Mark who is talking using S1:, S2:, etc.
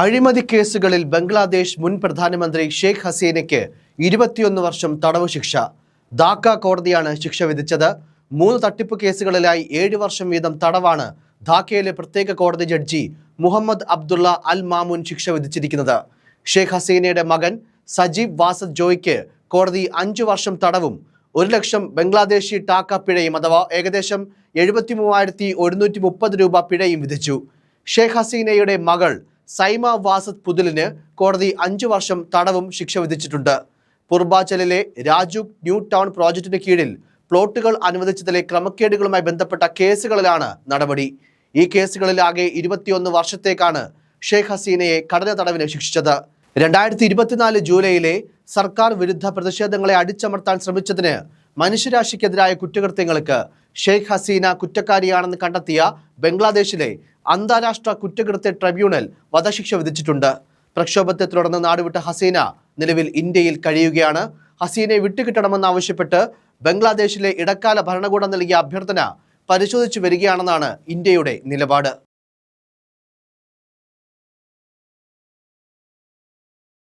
S1: അഴിമതി കേസുകളിൽ ബംഗ്ലാദേശ് മുൻ പ്രധാനമന്ത്രി ഷെയ്ഖ് ഹസീനയ്ക്ക് ഇരുപത്തിയൊന്ന് വർഷം തടവ് ശിക്ഷ. ധാക്ക കോടതിയാണ് ശിക്ഷ വിധിച്ചത്. മൂന്ന് തട്ടിപ്പ് കേസുകളിലായി ഏഴ് വർഷം വീതം തടവാണ് ധാക്കയിലെ പ്രത്യേക കോടതി ജഡ്ജി മുഹമ്മദ് അബ്ദുള്ള അൽ മാമുൻ ശിക്ഷ വിധിച്ചിരിക്കുന്നത്. ഷെയ്ഖ് ഹസീനയുടെ മകൻ സജീബ് വാസദ് ജോയ്ക്ക് കോടതി അഞ്ചു വർഷം തടവും ഒരു ലക്ഷം ബംഗ്ലാദേശി ടാക്ക പിഴയും അഥവാ ഏകദേശം എഴുപത്തി മൂവായിരത്തി ഒരുന്നൂറ്റി മുപ്പത് രൂപ പിഴയും വിധിച്ചു. ഷെയ്ഖ് ഹസീനയുടെ മകൾ സൈമ വാസത് പുതിലിന് കോടതി അഞ്ചു വർഷം തടവും ശിക്ഷ വിധിച്ചിട്ടുണ്ട്. പൂർബാചലിലെ രാജു ന്യൂ ടൗൺ പ്രോജക്റ്റിന് കീഴിൽ പ്ലോട്ടുകൾ അനുവദിച്ചതിലെ ക്രമക്കേടുകളുമായി ബന്ധപ്പെട്ട കേസുകളിലാണ് നടപടി. ഈ കേസുകളിലാകെ ഇരുപത്തിയൊന്ന് വർഷത്തേക്കാണ് ഷെയ്ഖ് ഹസീനയെ കഠിന തടവിന് ശിക്ഷിച്ചത്. രണ്ടായിരത്തി ഇരുപത്തിനാല് ജൂലൈയിലെ സർക്കാർ വിരുദ്ധ പ്രതിഷേധങ്ങളെ അടിച്ചമർത്താൻ ശ്രമിച്ചതിന് മനുഷ്യരാശിക്കെതിരായ കുറ്റകൃത്യങ്ങൾക്ക് ഷെയ്ഖ് ഹസീന കുറ്റക്കാരിയാണെന്ന് കണ്ടെത്തിയ ബംഗ്ലാദേശിലെ അന്താരാഷ്ട്ര കുറ്റകൃത്യ ട്രibunal വധശിക്ഷ വിധിച്ചിട്ടുണ്ട്. പ്രക്ഷോഭത്തെ തുടർന്ന് നാടുവിട്ട ഹസീന നിലവിൽ ഇന്ത്യയിൽ കഴിയുകയാണ്. ഹസീനയെ വിട്ടുകിട്ടണമെന്നാവശ്യപ്പെട്ട് ബംഗ്ലാദേശിലെ ഇടക്കാല ഭരണകൂടം നൽകിയ അഭ്യർത്ഥന പരിശോധിച്ചു വരികയാണെന്നാണ് ഇന്ത്യയുടെ നിലപാട്.